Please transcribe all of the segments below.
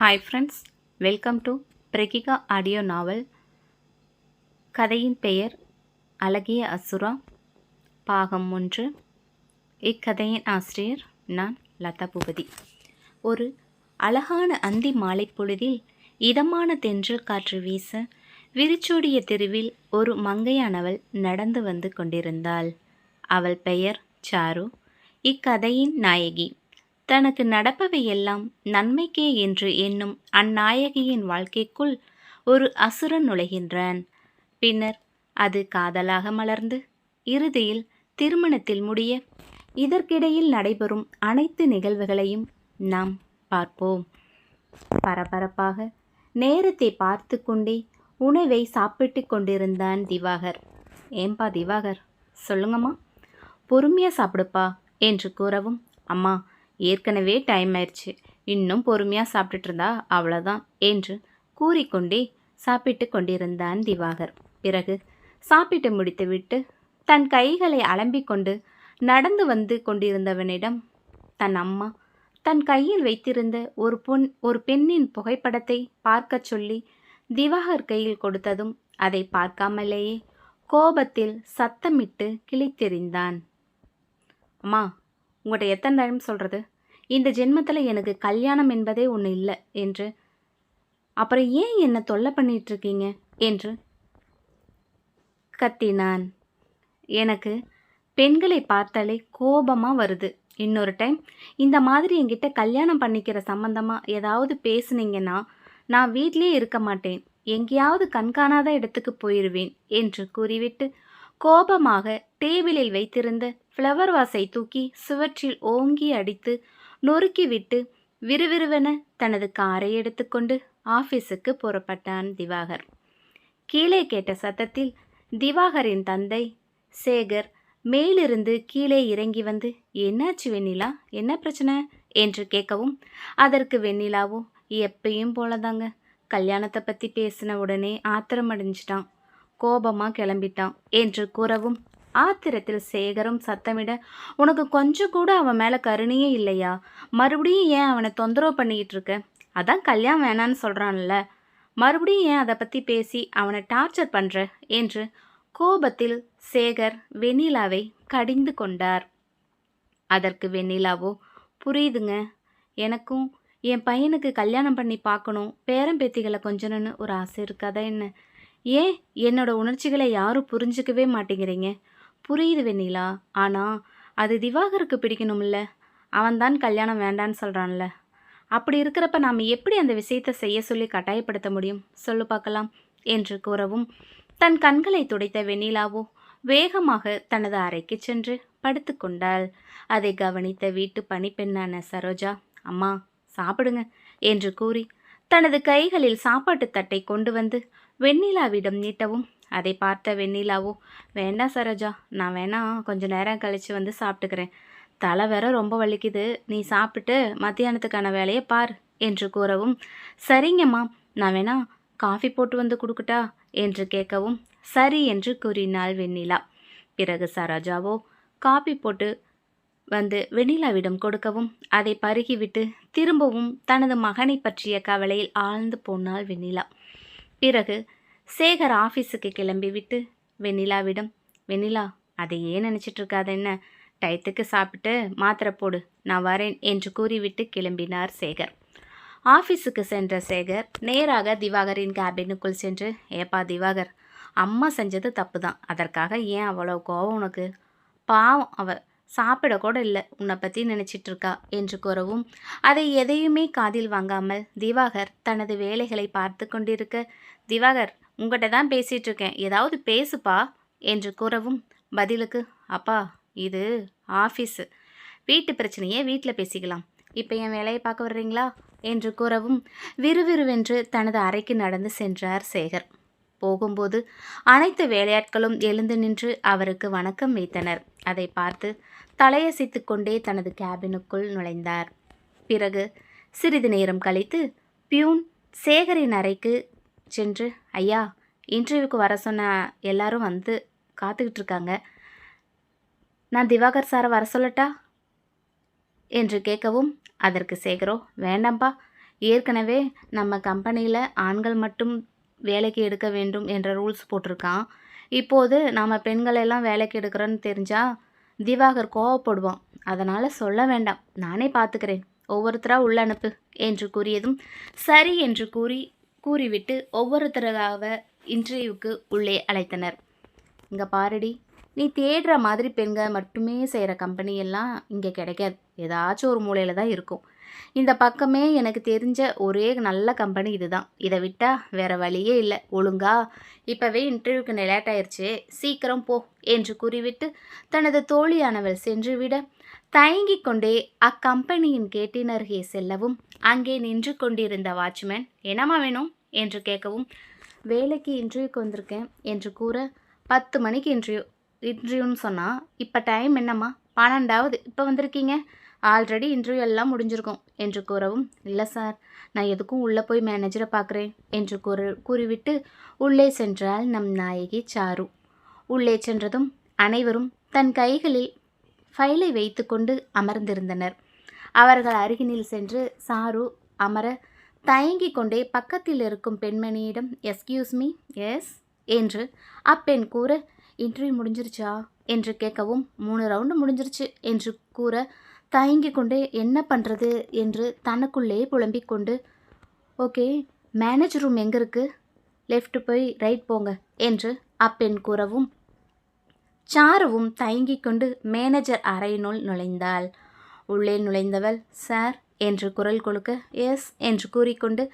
Hi friends welcome to Prakika audio novel கதையின் பெயர் அழகிய அசுரா. பாகம் ஒன்று. இக்கதையின் ஆசிரியர் நான் லதா பூபதி. ஒரு அழகான அந்தி மாலை பொழுதில் இதமான தென்றல் காற்று வீச விரிச்சோடிய தெருவில் ஒரு மங்கையானவள் நடந்து வந்து கொண்டிருந்தாள். அவள் பெயர் சாரு. இக்கதையின் நாயகி. தனக்கு நடப்பவையெல்லாம் நன்மைக்கே என்று எண்ணும் அந்நாயகியின் வாழ்க்கைக்குள் ஒரு அசுரன் நுழைகின்றான். பின்னர் அது காதலாக மலர்ந்து இறுதியில் திருமணத்தில் முடிய இதற்கிடையில் நடைபெறும் அனைத்து நிகழ்வுகளையும் நாம் பார்ப்போம். பரபரப்பாக நேரத்தை பார்த்து கொண்டே உணவை சாப்பிட்டு கொண்டிருந்தான் திவாகர். ஏம்பா திவாகர்? சொல்லுங்கம்மா. பொறுமையாக சாப்பிடுப்பா என்று கூறவும் அம்மா ஏற்கனவே டைம் ஆயிடுச்சு இன்னும் பொறுமையாக சாப்பிட்டுட்டு இருந்தா அவ்வளோதான் என்று கூறிக்கொண்டே சாப்பிட்டு கொண்டிருந்தான் திவாகர். பிறகு சாப்பிட்டு முடித்துவிட்டு தன் கைகளை அலம்பிக் கொண்டு நடந்து வந்து கொண்டிருந்தவனிடம் தன் அம்மா தன் கையில் வைத்திருந்த ஒரு பொன் ஒரு பெண்ணின் புகைப்படத்தை பார்க்கச் சொல்லி திவாகர் கையில் கொடுத்ததும் அதை பார்க்காமலேயே கோபத்தில் சத்தமிட்டு கிழித்தெறிந்தான். அம்மா உங்கள்கிட்ட எத்தனை டைம் சொல்கிறது இந்த ஜென்மத்தில் எனக்கு கல்யாணம் என்பதே ஒன்று இல்லை என்று. அப்புறம் ஏன் என்னை தொல்லை பண்ணிட்டு இருக்கீங்க? என்று கத்தினான். எனக்கு பெண்களை பார்த்தாலே கோபமாக வருது. இன்னொரு டைம் இந்த மாதிரி என்கிட்ட கல்யாணம் பண்ணிக்கிற சம்மந்தமாக ஏதாவது பேசுனீங்கன்னா நான் வீட்லேயே இருக்க மாட்டேன். எங்கேயாவது கண்காணாத இடத்துக்கு போயிடுவேன் என்று கூறிவிட்டு கோபமாக டேபிளில் வைத்திருந்த ஃப்ளவர் வாசை தூக்கி சுவற்றில் ஓங்கி அடித்து நொறுக்கிவிட்டு விறுவிறுவென தனது காரை எடுத்துக்கொண்டு ஆஃபீஸுக்கு புறப்பட்டான் திவாகர். கீழே கேட்ட சத்தத்தில் திவாகரின் தந்தை சேகர் மேலிருந்து கீழே இறங்கி வந்து என்னாச்சு வெண்ணிலா? என்ன பிரச்சனை? என்று கேட்கவும் அதற்கு வெண்ணிலாவோ எப்பயும் போலதாங்க. கல்யாணத்தை பற்றி பேசின உடனே ஆத்திரம் அடைஞ்சிட்டான் கோபமாக கிளம்பிட்டான் என்று கூறவும் ஆத்திரத்தில் சேகரும் சத்தமிட உனக்கு கொஞ்சம் கூட அவன் மேலே கருணையே இல்லையா? மறுபடியும் ஏன் அவனை தொந்தரவு பண்ணிக்கிட்டு இருக்க? அதான் கல்யாணம் வேணான்னு சொல்கிறான்ல மறுபடியும் ஏன் அதை பற்றி பேசி அவனை டார்ச்சர் பண்ணுற என்று கோபத்தில் சேகர் வெண்ணிலாவை கடிந்து கொண்டார். அதற்கு வெண்ணிலாவோ புரியுதுங்க. எனக்கும் என் பையனுக்கு கல்யாணம் பண்ணி பார்க்கணும். பேரம்பேத்திகளை கொஞ்சணும்னு ஒரு ஆசை இருக்காதா என்ன? ஏன் என்னோட உணர்ச்சிகளை யாரும் புரிஞ்சுக்கவே மாட்டேங்கிறீங்க? புரியுது வெண்ணிலா. ஆனால் அது திவாகருக்கு பிடிக்கணும்ல. அவன்தான் கல்யாணம் வேண்டான்னு சொல்கிறான்ல அப்படி இருக்கிறப்ப நாம் எப்படி அந்த விஷயத்தை செய்ய சொல்லி கட்டாயப்படுத்த முடியும்? சொல்லு பார்க்கலாம் என்று கூறவும் தன் கண்களை துடைத்த வெண்ணிலாவோ வேகமாக தனது அறைக்கு சென்று படுத்துக்கொண்டாள் அதை கவனித்த வீட்டு பணிப்பெண்ணான சரோஜா அம்மா சாப்பிடுங்க என்று கூறி தனது கைகளில் சாப்பாட்டு தட்டை கொண்டு வந்து வெண்ணிலாவிடம் நீட்டவும் அதை பார்த்த வெண்ணிலாவோ வேண்டாம் சரோஜா நான் வேணா கொஞ்சம் நேரம் கழித்து வந்து சாப்பிட்டுக்கிறேன். தலை வேற ரொம்ப வலிக்குது. நீ சாப்பிட்டு மத்தியானத்துக்கான வேலையை பார் என்று கூறவும் சரிங்கம்மா நான் வேணா காஃபி போட்டு வந்து கொடுக்கட்டா? என்று கேட்கவும் சரி என்று கூறினாள் வெண்ணிலா. பிறகு சரோஜாவோ காபி போட்டு வந்து வெண்ணிலாவிடம் கொடுக்கவும் அதை பருகிவிட்டு திரும்பவும் தனது மகனை பற்றிய கவலையில் ஆழ்ந்து போனாள் வெண்ணிலா. பிறகு சேகர் ஆஃபீஸுக்கு கிளம்பிவிட்டு வெண்ணிலாவிடம் வெண்ணிலா அதை ஏன் நினச்சிட்ருக்காத என்ன? டயத்துக்கு சாப்பிட்டு மாத்திரை போடு நான் வரேன் என்று கூறிவிட்டு கிளம்பினார் சேகர். ஆஃபீஸுக்கு சென்ற சேகர் நேராக திவாகரின் கேபினுக்குள் சென்று ஏப்பா திவாகர் அம்மா செஞ்சது தப்பு தான் அதற்காக ஏன் அவ்வளோ கோவம் உனக்கு? பாவம் அவ சாப்பிட கூட இல்லை உன்னை பற்றி நினச்சிட்ருக்கா என்று கூறவும் அதை எதையுமே காதில் வாங்காமல் திவாகர் தனது வேலைகளை பார்த்து கொண்டிருக்க திவாகர் உங்கள்கிட்ட தான் பேசிகிட்டு இருக்கேன். ஏதாவது பேசுப்பா என்று கூறவும் பதிலுக்கு அப்பா இது ஆஃபீஸு. வீட்டு பிரச்சனையே வீட்டில் பேசிக்கலாம். இப்போ என் வேலையை பார்க்க வர்றீங்களா? என்று கூறவும் விறுவிறுவென்று தனது அறைக்கு நடந்து சென்றார் சேகர். போகும்போது அனைத்து வேலையாட்களும் எழுந்து நின்று அவருக்கு வணக்கம் வைத்தனர். அதை பார்த்து தலையசைத்து கொண்டே தனது கேபினுக்குள் நுழைந்தார். பிறகு சிறிது நேரம் கழித்து பியூன் சேகரின் அறைக்கு சென்று ஐயா இன்டர்வியூக்கு வர சொன்ன எல்லாரும் வந்து காத்துக்கிட்டு இருக்காங்க நான் திவாகர் சாரை வர சொல்லட்டா? என்று கேட்கவும் அதற்கு சேகரோ வேண்டாம்ப்பா ஏற்கனவே நம்ம கம்பெனியில் ஆண்கள் மட்டும் வேலைக்கு எடுக்க வேண்டும் என்ற ரூல்ஸ் போட்டிருக்கான். இப்போது நாம் பெண்களெல்லாம் வேலைக்கு எடுக்கிறோன்னு தெரிஞ்சால் திவாகர் கோவப்படுவான். அதனால் சொல்ல வேண்டாம். நானே பார்த்துக்கிறேன் ஒவ்வொருத்தராக உள்ள அனுப்பு என்று கூறியதும் சரி என்று கூறி கூறிவிட்டு ஒவ்வொருத்தராக இன்டர்வியூக்கு உள்ளே அழைத்தனர். இங்கே பாருடி நீ தேடுற மாதிரி பெண்கள் மட்டுமே செய்கிற கம்பெனி எல்லாம் இங்கே கிடைக்காது. ஏதாச்சும் ஒரு மூலையில் தான் இருக்கும். இந்த பக்கமே எனக்கு தெரிஞ்ச ஒரே நல்ல கம்பெனி இதுதான். இதை விட்டால் வேற வழியே இல்லை. ஒழுங்கா இப்போவே இன்டர்வியூக்கு லேட் ஆயிடுச்சு சீக்கிரம் போ என்று கூறிவிட்டு தனது தோழியானவள் சென்றுவிட தயங்கிக் கொண்டே அக்கம்பெனியின் கேட்டின் அருகே செல்லவும் அங்கே நின்று கொண்டிருந்த வாட்ச்மேன் என்னம்மா வேணும்? என்று கேட்கவும் வேலைக்கு இன்டர்வியூக்கு வந்திருக்கேன் என்று கூற பத்து மணிக்கு இன்டர்வியூ இன்டர்வியூன்னு சொன்னால் இப்போ டைம் என்னம்மா? பன்னெண்டாவது இப்போ வந்திருக்கீங்க? ஆல்ரெடி இன்டர்வியூ எல்லாம் முடிஞ்சிருக்கும் என்று கூறவும் இல்லை சார் நான் எதுக்கும் உள்ளே போய் மேனேஜரை பார்க்குறேன் என்று கூற கூறிவிட்டு உள்ளே சென்றால் நம் நாயகி சாரு. உள்ளே சென்றதும் அனைவரும் தன் கைகளில் ஃபைலை வைத்துக்கொண்டு அமர்ந்திருந்தனர். அவர்கள் அருகினில் சென்று சாரு அமர தயங்கிக் கொண்டே பக்கத்தில் இருக்கும் பெண்மணியிடம் எஸ்கியூஸ் மீ எஸ் என்று அப்பெண் கூற இன்டர்வியூ முடிஞ்சிருச்சா? என்று கேட்கவும் மூணு ரவுண்டு முடிஞ்சிருச்சு என்று கூற தயங்கிக் கொண்டே என்ன பண்ணுறது என்று தனக்குள்ளே புலம்பிக் கொண்டு ஓகே மேனேஜ் ரூம் எங்கே இருக்குது லெஃப்ட் போய் ரைட் போங்க என்று அப்பெண் கூறவும் சாருவும் தயங்கிக் கொண்டு மேனேஜர் அறையினுள் நுழைந்தாள். உள்ளே நுழைந்தவள் சார் என்று குரல் கொடுக்க எஸ் என்று கூறிக்கொண்டு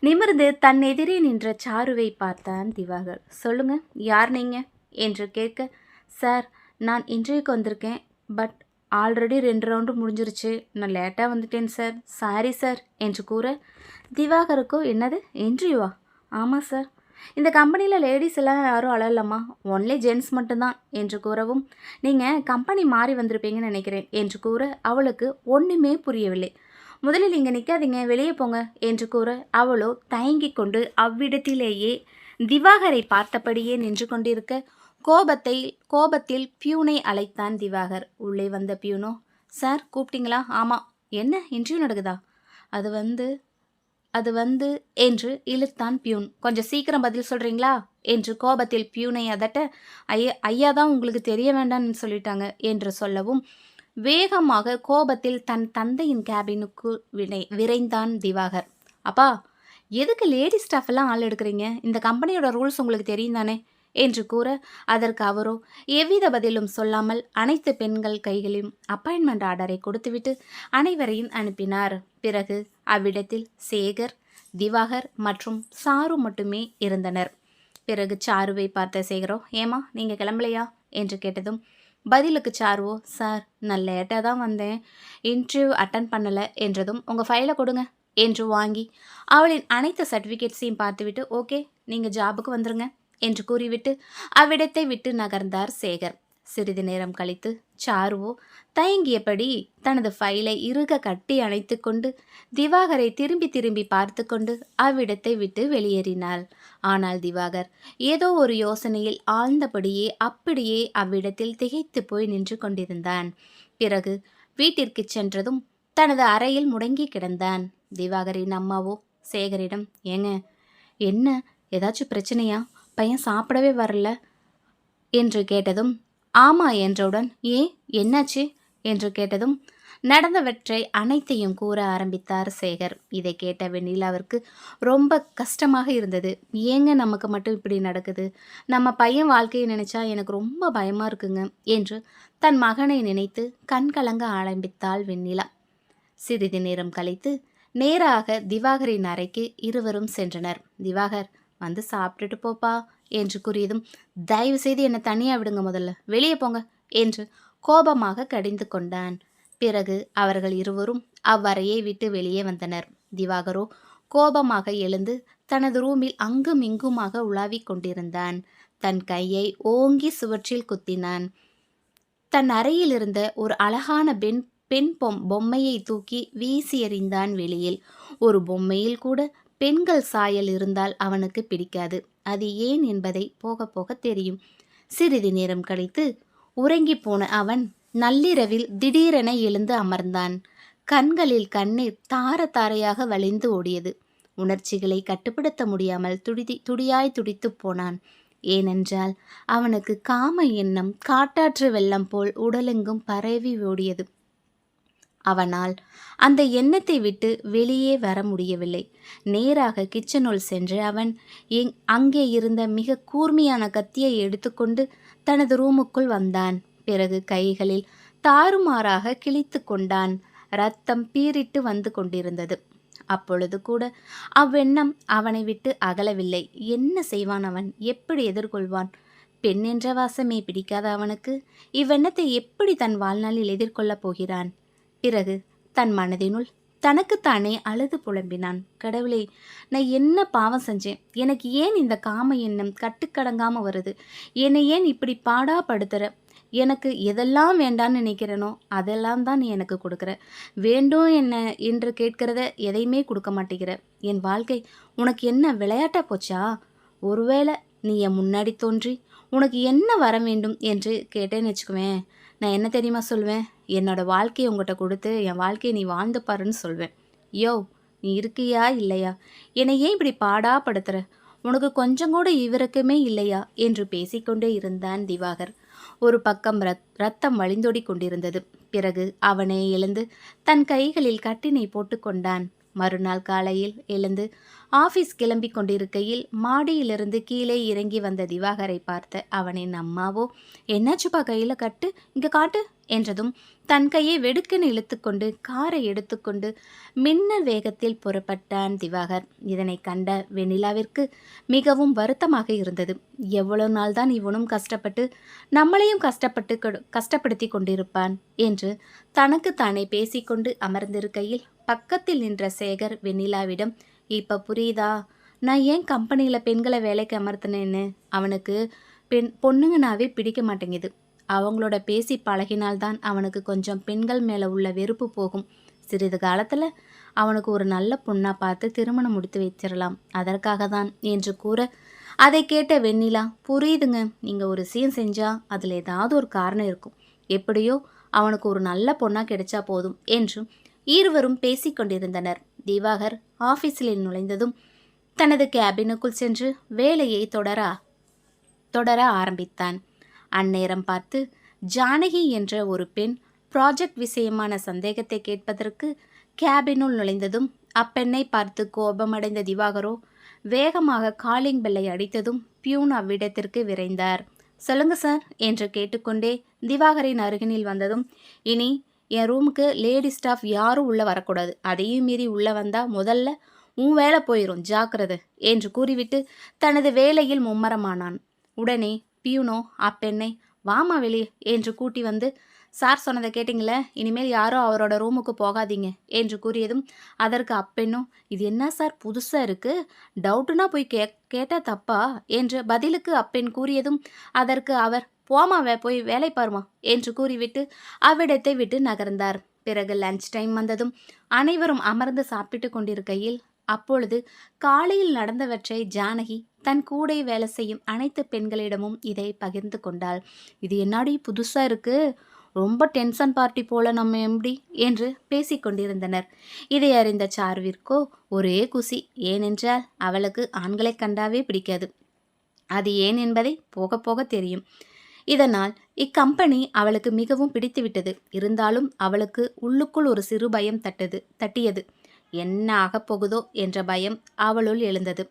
நிமிர்ந்து தன் எதிரே நின்ற சாருவை பார்த்தான் திவாகர். சொல்லுங்க யார் நீங்க? என்று கேட்க சார் நான் இன்டர்வியூக்கு வந்திருக்கேன் பட் ஆல்ரெடி ரெண்டு ரவுண்டு முடிஞ்சிருச்சு. நான் லேட்டாக வந்துட்டேன் சார். சாரி சார் என்று கூற திவாகருக்கோ என்னது? இன்டர்வியூவா? ஆமாம் சார். இந்த கம்பெனியில் லேடிஸ் எல்லாம் யாரும் அழலம்மா. ஒன்லி ஜென்ஸ் மட்டும்தான் என்று கூறவும் நீங்கள் கம்பெனி மாறி வந்திருப்பீங்கன்னு நினைக்கிறேன் என்று கூற அவளுக்கு ஒன்றுமே புரியவில்லை. முதலில் இங்கே நிற்காதீங்க வெளியே போங்க என்று கூற அவளோ தயங்கிக் கொண்டு அவ்விடத்திலேயே திவாகரை பார்த்தபடியே நின்று கொண்டிருக்க கோபத்தை கோபத்தில் பியூனை அழைத்தான் திவாகர். உள்ளே வந்த பியூனோ சார் கூப்பிட்டீங்களா? ஆமாம் என்ன? இன்டர்வியூ நடக்குதா? அது வந்து அது வந்து என்று இழுத்தான் பியூன். கொஞ்சம் சீக்கிரம் பதில் சொல்கிறீங்களா என்று கோபத்தில் பியூனை அதட்ட ஐயா ஐயா தான் உங்களுக்கு தெரிய வேண்டாம்னு சொல்லிட்டாங்க என்று சொல்லவும் வேகமாக கோபத்தில் தன் தந்தையின் கேபினுக்கு வினை விரைந்தான் திவாகர். அப்பா எதுக்கு லேடி ஸ்டாஃப் எல்லாம் ஆள் எடுக்கிறீங்க? இந்த கம்பெனியோட ரூல்ஸ் உங்களுக்கு தெரியும் தானே என்று கூற அதற்கு அவரோ எவ்வித பதிலும் சொல்லாமல் அனைத்து பெண்கள் கைகளையும் அப்பாயின்மெண்ட் ஆர்டரை கொடுத்துவிட்டு அனைவரையும் அனுப்பினார். பிறகு அவ்விடத்தில் சேகர் திவாகர் மற்றும் சாரு மட்டுமே இருந்தனர். பிறகு சாருவை பார்த்த சேகரோ ஏமா நீங்கள் கிளம்பலையா? என்று கேட்டதும் பதிலுக்கு சாருவோ சார் நான் லேட்டாக தான் வந்தேன். இன்டர்வியூ அட்டன் பண்ணலை என்றதும் உங்கள் ஃபைலை கொடுங்க என்று வாங்கி அவளின் அனைத்து சர்டிஃபிகேட்ஸையும் பார்த்துவிட்டு ஓகே நீங்கள் ஜாபுக்கு வந்துருங்க. என்று கூறிவிட்டு அவ்விடத்தை விட்டு நகர்ந்தார் சேகர். சிறிது நேரம் கழித்து சாருவோ தயங்கியபடி தனது ஃபைலை இறுக கட்டி அணைத்து கொண்டு திவாகரை திரும்பி திரும்பி பார்த்து கொண்டு அவ்விடத்தை விட்டு வெளியேறினாள். ஆனால் திவாகர் ஏதோ ஒரு யோசனையில் ஆழ்ந்தபடியே அப்படியே அவ்விடத்தில் திகைத்து போய் நின்று கொண்டிருந்தான். பிறகு வீட்டிற்கு சென்றதும் தனது அறையில் முடங்கி கிடந்தான். திவாகரின் அம்மாவோ சேகரிடம் ஏங்க என்ன? ஏதாச்சும் பிரச்சனையா? பையன் சாப்பிடவே வரல என்று கேட்டதும் ஆமா என்றவுடன் ஏ என்னாச்சு? என்று கேட்டதும் நடந்தவற்றை அனைத்தையும் கூற ஆரம்பித்தார் சேகர். இதை கேட்ட வெண்ணிலாவிற்கு ரொம்ப கஷ்டமாக இருந்தது. ஏங்க நமக்கு மட்டும் இப்படி நடக்குது? நம்ம பையன் வாழ்க்கையை நினைச்சா எனக்கு ரொம்ப பயமா இருக்குங்க என்று தன் மகனை நினைத்து கண் கலங்க ஆரம்பித்தாள் வெண்ணிலா. சிறிது நேரம் கழித்து நேராக திவாகரின் அறைக்கு இருவரும் சென்றனர். திவாகர் வந்து சாப்பிட்டுட்டு போப்பா என்று கூறியதும் தயவு செய்து என்னை தனியாக விடுங்க முதல்ல. வெளியே போங்க என்று கோபமாக கடிந்து கொண்டான். பிறகு அவர்கள் இருவரும் அவ்வறையை விட்டு வெளியே வந்தனர். திவாகரோ கோபமாக எழுந்து தனது ரூமில் அங்கும் இங்குமாக உலாவிக் கொண்டிருந்தான். தன் கையை ஓங்கி சுவற்றில் குத்தினான். தன் அறையில் இருந்த ஒரு அழகான பெண் பெண் பொம் பொம்மையை தூக்கி வீசி எறிந்தான் வெளியில். ஒரு பொம்மையில் கூட பெண்கள் சாயல் இருந்தால் அவனுக்கு பிடிக்காது. அது ஏன் என்பதை போக போக தெரியும். சிறிது நேரம் கழித்து உறங்கி போன அவன் நள்ளிரவில் திடீரென எழுந்து அமர்ந்தான். கண்களில் கண்ணீர் தார தாரையாக வழிந்து ஓடியது. உணர்ச்சிகளை கட்டுப்படுத்த முடியாமல் துடி துடியாய் துடித்துப் போனான். ஏனென்றால் அவனுக்கு காம எண்ணம் காட்டாற்று வெள்ளம் போல் உடலெங்கும் பரவி ஓடியது. அவனால் அந்த எண்ணத்தை விட்டு வெளியே வர முடியவில்லை. நேராக கிச்சனுள் சென்று அவன் எங் அங்கே இருந்த மிக கூர்மையான கத்தியை எடுத்துக்கொண்டு தனது ரூமுக்குள் வந்தான். பிறகு கைகளில் தாறுமாறாக கிழித்து கொண்டான். ரத்தம் பீறிட்டு வந்து கொண்டிருந்தது. அப்பொழுது கூட அவ்வெண்ணம் அவனை விட்டு அகலவில்லை. என்ன செய்வான் அவன்? எப்படி எதிர்கொள்வான்? பெண் என்ற வாசமே பிடிக்காத அவனுக்கு இவ்வெண்ணத்தை எப்படி தன் வாழ்நாளில் எதிர்கொள்ளப் போகிறான்? பிறகு தன் மனதினுள் தனக்குத்தானே அழுது புலம்பினான். கடவுளே நான் என்ன பாவம் செஞ்சேன்? எனக்கு ஏன் இந்த காம எண்ணம் கட்டுக்கடங்காமல் வருது? என்னை ஏன் இப்படி பாடா படுத்துற எனக்கு எதெல்லாம் வேண்டான்னு நினைக்கிறேனோ அதெல்லாம் தான் நீ எனக்கு கொடுக்குற. வேண்டும் என்ன என்று கேட்கிறத எதையுமே கொடுக்க மாட்டேங்கிற. என் வாழ்க்கை உனக்கு என்ன விளையாட்டா போச்சா? ஒருவேளை நீ என் முன்னாடி தோன்றி உனக்கு என்ன வர வேண்டும் என்று கேட்டேன்னு வச்சுக்குவேன். நான் என்ன தெரியுமா சொல்வேன்? என்னோடய வாழ்க்கையை உங்கள்கிட்ட கொடுத்து என் வாழ்க்கையை நீ வாழ்ந்து பாருன்னு சொல்வேன். யோ நீ இருக்கியா இல்லையா? என்னை ஏன் இப்படி பாடா படுத்துற உனக்கு கொஞ்சம் கூட இவருக்குமே இல்லையா? என்று பேசிக்கொண்டே இருந்தான் திவாகர். ஒரு பக்கம் ரத் ரத்தம் வழிந்தோடி கொண்டிருந்தது. பிறகு அவனே எழுந்து தன் கைகளில் கட்டினை போட்டுக்கொண்டான் மறுநாள் காலையில் எழுந்து ஆபீஸ் கிளம்பி கொண்டிருக்கையில் மாடியிலிருந்து கீழே இறங்கி வந்த திவாகரை பார்த்த அவனின் அம்மாவோ என்னாச்சுப்பா கையில் கட்டு? இங்கே காட்டு என்றதும் தன் கையை வெடுக்கென இழுத்துக்கொண்டு காரை எடுத்துக்கொண்டு மின்னல் வேகத்தில் புறப்பட்டான் திவாகர். இதனை கண்ட வெண்ணிலாவிற்கு மிகவும் வருத்தமாக இருந்தது. எவ்வளவு நாள் தான் இவனும் கஷ்டப்பட்டு நம்மளையும் கஷ்டப்பட்டு கஷ்டப்படுத்தி கொண்டிருப்பான் என்று தனக்கு தானே பேசிக்கொண்டு அமர்ந்திருக்கையில் பக்கத்தில் நின்ற சேகர் வெண்ணிலாவிடம் இப்போ புரியுதா? நான் ஏன் கம்பெனியில் பெண்களை வேலைக்கு அமர்த்தினேன்னு? அவனுக்கு பெண் பொண்ணுங்கனாவே பிடிக்க மாட்டேங்குது. அவங்களோட பேசி பழகினால்தான் அவனுக்கு கொஞ்சம் பெண்கள் மேலே உள்ள வெறுப்பு போகும். சிறிது காலத்தில் அவனுக்கு ஒரு நல்ல பொண்ணாக பார்த்து திருமணம் முடித்து வச்சிடலாம். அதற்காக தான் என்று கூற அதை கேட்ட வெண்ணிலா புரியுதுங்க. நீங்கள் ஒரு விஷயம் செஞ்சால் அதில் ஏதாவது ஒரு காரணம் இருக்கும். எப்படியோ அவனுக்கு ஒரு நல்ல பொண்ணாக கிடைச்சா போதும் என்று இருவரும் பேசிக்கொண்டிருந்தனர். திவாகர் ஆஃபீஸில் நுழைந்ததும் தனது கேபினுக்குள் சென்று வேலையை தொடர தொடர ஆரம்பித்தான். அந்நேரம் பார்த்து ஜானகி என்ற ஒரு பெண் ப்ராஜெக்ட் விஷயமான சந்தேகத்தை கேட்பதற்கு கேபினுள் நுழைந்ததும் அப்பெண்ணை பார்த்து கோபமடைந்த திவாகரோ வேகமாக காலிங் பெல்லை அடித்ததும் பியூன் அவ்விடத்திற்கு விரைந்தார். சொல்லுங்க சார் என்று கேட்டுக்கொண்டே திவாகரின் அருகினில் வந்ததும் இனி என் ரூமுக்கு லேடி ஸ்டாஃப் யாரும் உள்ளே வரக்கூடாது. அதையும் மீறி உள்ளே வந்தால் முதல்ல உன் வேலை போயிடும் ஜாக்கிரதை என்று கூறிவிட்டு தனது வேலையில் மும்மரமானான். உடனே பியூனோ அப்பெண்ணை வாமா வெளியே என்று கூட்டி வந்து சார் சொன்னதை கேட்டிங்களே இனிமேல் யாரும் அவரோட ரூமுக்கு போகாதீங்க என்று கூறியதும் அதற்கு அப்பெண்ணும் இது என்ன சார் புதுசாக இருக்குது டவுட்டுனா போய் கே கேட்டால் தப்பா? என்று பதிலுக்கு அப்பெண் கூறியதும் அதற்கு அவர் போமாவே போய் வேலை பாருமா என்று கூறிவிட்டு அவ்விடத்தை விட்டு நகர்ந்தார். பிறகு லஞ்ச் டைம் வந்ததும் அனைவரும் அமர்ந்து சாப்பிட்டு கொண்டிருக்கையில் அப்பொழுது காலையில் நடந்தவற்றை ஜானகி தன் கூடை வேலை செய்யும் அனைத்து பெண்களிடமும் இதை பகிர்ந்து கொண்டாள். இது என்னாடி புதுசாக இருக்கு? ரொம்ப டென்ஷன் பார்ட்டி போல நம்ம எப்படி என்று பேசிக்கொண்டிருந்தனர் இதை அறிந்த சார்விற்கோ ஒரே குசி ஏனென்றால் அவளுக்கு ஆண்களை கண்டாவே பிடிக்காது. அது ஏன் என்பதை போக போக தெரியும். இதனால் இக்கம்பெனி அவளுக்கு மிகவும் பிடித்துவிட்டது. இருந்தாலும் அவளுக்கு உள்ளுக்குள் ஒரு சிறு பயம் தட்டது தட்டியது. என்ன ஆகப் போகுதோ என்ற பயம் அவளுள் எழுந்தது.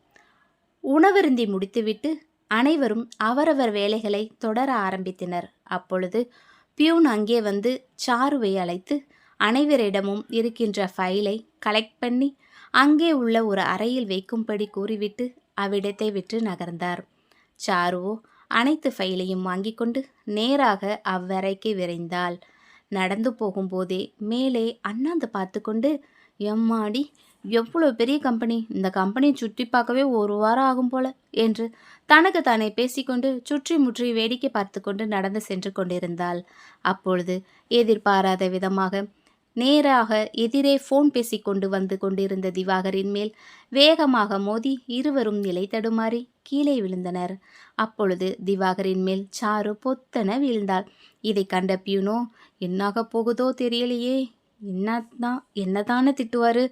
உணவருந்தி முடித்துவிட்டு அனைவரும் அவரவர் வேலைகளை தொடர ஆரம்பித்தனர். அப்பொழுது பியூன் அங்கே வந்து சாருவை அழைத்து அனைவரிடமும் இருக்கின்ற ஃபைலை கலெக்ட் பண்ணி அங்கே உள்ள ஒரு அறையில் வைக்கும்படி கூறிவிட்டு அவ்விடத்தை விட்டு நகர்ந்தார். சாருவோ அனைத்து ஃபைலையும் வாங்கி கொண்டு நேராக அவ்வறைக்கு விரைந்தாள். நடந்து போகும்போதே மேலே அண்ணாந்து பார்த்து கொண்டு எம்மாடி எவ்வளோ பெரிய கம்பெனி? இந்த கம்பெனியை சுற்றி பார்க்கவே ஒரு வாரம் ஆகும் போல என்று தனக்கு தானே பேசிக்கொண்டு சுற்றி முற்றி வேடிக்கை பார்த்து கொண்டு நடந்து சென்று கொண்டிருந்தாள். அப்பொழுது எதிர்பாராத விதமாக நேராக எதிரே ஃபோன் பேசிக்கொண்டு வந்து கொண்டிருந்த திவாகரின் மேல் வேகமாக மோதி இருவரும் நிலை தடுமாறி கீழே விழுந்தனர். அப்பொழுது திவாகரின் மேல் சாரு பொத்தன வீழ்ந்தாள். இதை கண்ட பியூனோ என்னாகப் போகுதோ தெரியலையே. என்னதான் என்னதானே திட்டுவார்?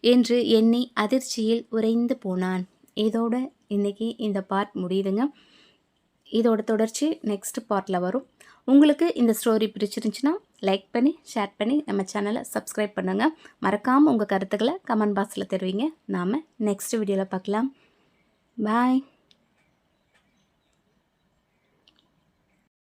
என்று எண்ணி அதிர்ச்சியில் உறைந்து போனான். இதோட இன்னைக்கு இந்த பார்ட் முடியுதுங்க. இதோட தொடர்ச்சி நெக்ஸ்ட் பார்ட்டில் வரும். உங்களுக்கு இந்த ஸ்டோரி பிடிச்சிருந்துச்சுன்னா லைக் பண்ணி ஷேர் பண்ணி நம்ம சேனலை சப்ஸ்கிரைப் பண்ணுங்கள் மறக்காமல் உங்கள் கருத்துக்களை கமெண்ட் பாக்ஸில் தெரிவிங்க. நாம் நெக்ஸ்ட் வீடியோவில் பார்க்கலாம். பாய்